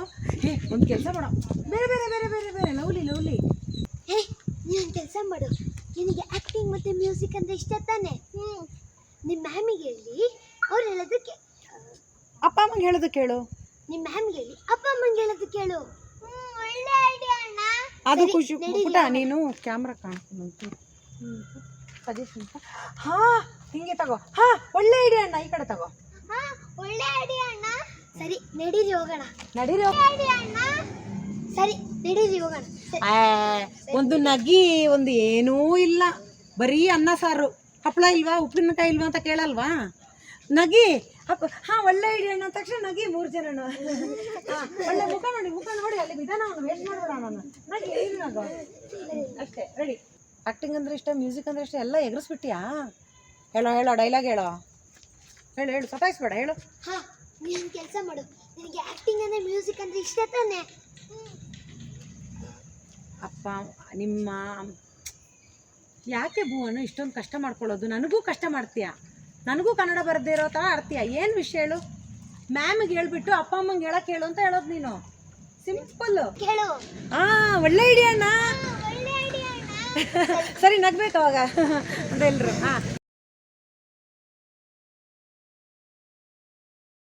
ಏ ಒಂದು ಕೆಲಸ ಮಾಡು. ಬೇರೆ ಬೇರೆ ಬೇರೆ ಬೇರೆ ಬೇರೆ ಲವ್ಲಿ ಲವ್ಲಿ. ಏ ನೀನು ಕೆಲಸ ಮಾಡು. ನಿನಗೆ ಆಕ್ಟಿಂಗ್ ಮತ್ತೆ ಮ್ಯೂಸಿಕ್ ಅಂದ್ರೆ ಇಷ್ಟ ತಾನೆ? ಹ್ಮ್. ನಿಮ್ಮ ಮ್ಯಾಮಿಗೆ ಹೇಳಿ. ಅವ್ರು ಹೇಳೋದಕ್ಕೆ ಅಪ್ಪ ಅಮ್ಮಂಗೆ ಹೇಳೋದು ಕೇಳು. ನಿಮ್ಮ ಮ್ಯಾಮ್ಗೆ ಹೇಳಿ. ಅಪ್ಪ ಅಮ್ಮಂಗೆ ಹೇಳೋದು ಕೇಳು. ಒಳ್ಳೆ ಐಡಿಯಾ ಅಣ್ಣ. ಅದು ಸರಿ, ಖುಷಿ ಪುಟ ನೀನು ಕ್ಯಾಮ್ರಾ ಅಂತ. ಸಜೆಷನ್ ಹಾ ಹಿಂಗೆ ತಗೋ. ಹಾ ಒಳ್ಳೆ ಐಡಿಯಾ ಅಣ್ಣ ಈ ಕಡೆ ತಗೋ. ಹಾ ಒಳ್ಳೆ ಐಡಿಯಾ ಅಣ್ಣ. ಸರಿ ನಡೀರಿ ಹೋಗೋಣ. ನಡೀರಿ ಐಡಿಯಾ ಅಣ್ಣ. ಸರಿ ನಡೀರಿ ಹೋಗೋಣ. ಆ, ಒಂದು ನಗಿ ಒಂದು ಏನೂ ಇಲ್ಲ. ಬರೀ ಅನ್ನ ಸಾರು. ಹಪ್ಪಳ ಇಲ್ವಾ? ಉಪ್ಪಿನಕಾಯಿ ಇಲ್ವಾ ಅಂತ ಕೇಳಲ್ವಾ? ನಗಿ ಹಪ್ಪ ಹಾ ಒಳ್ಳೆ ಐಡಿಯಾ ಅಣ್ಣ ತಕ್ಷಣ ನಗಿ ಮೂರು ಜನನು. ಹಾ, ಒಳ್ಳೆ ಮುಖ ನೋಡಿ ಮುಖ ನೋಡಿ ಅಲ್ಲಿ ವಿಧಾನ ವೇಸ್ಟ್ ಮಾಡ್ಬೇಡ ನಾನು ನಗಿ ಏನು ನಗು? ಅಷ್ಟೇ ರೆಡಿ ಆಕ್ಟಿಂಗ್ ಅಂದ್ರೆ ಇಷ್ಟ ಮ್ಯೂಸಿಕ್ ಅಂದ್ರೆ ಇಷ್ಟ ಎಲ್ಲ ಎಗರಿಸ್ಬಿಟ್ಟಿಯಾ? ಹೇಳೋ ಹೇಳೋ ಡೈಲಾಗ್ ಹೇಳೋ. ಹೇಳು ಹೇಳು ಸತಾಯಿಸ್ಬೇಡ ಹೇಳು. ಹಾ ನೀನು ಕೆಲಸ ಮಾಡು. ನಿನಗೆ ಆಕ್ಟಿಂಗ್ ಅಂದ್ರೆ ಮ್ಯೂಸಿಕ್ ಅಂದ್ರೆ ಇಷ್ಟ ತಾನೆ? ಅಪ್ಪ ನಿಮ್ಮ ಯಾಕೆ ಭುವನು ಇಷ್ಟೊಂದು ಕಷ್ಟ ಮಾಡ್ಕೊಳ್ಳೋದು? ನನಗೂ ಕಷ್ಟ ಮಾಡ್ತೀಯ? ನನಗೂ ಕನ್ನಡ ಬರದೇ ಇರೋ ಥರ ಆಡ್ತೀಯ? ಏನು ವಿಷಯ ಹೇಳು? ಮ್ಯಾಮಿಗೆ ಹೇಳ್ಬಿಟ್ಟು ಅಪ್ಪ ಅಮ್ಮಂಗೆ ಹೇಳಕ್ಕೆ ಹೇಳು ಅಂತ ಹೇಳೋದು ನೀನು. ಸಿಂಪಲ್ ಕೇಳು. ಆ ಒಳ್ಳೆ ಐಡಿಯಾನಾ ಸರಿ ನಗ್ಬೇಕು ಅವಾಗ. ಅಂತ ಎಲ್ಲರೂ ಹಾ.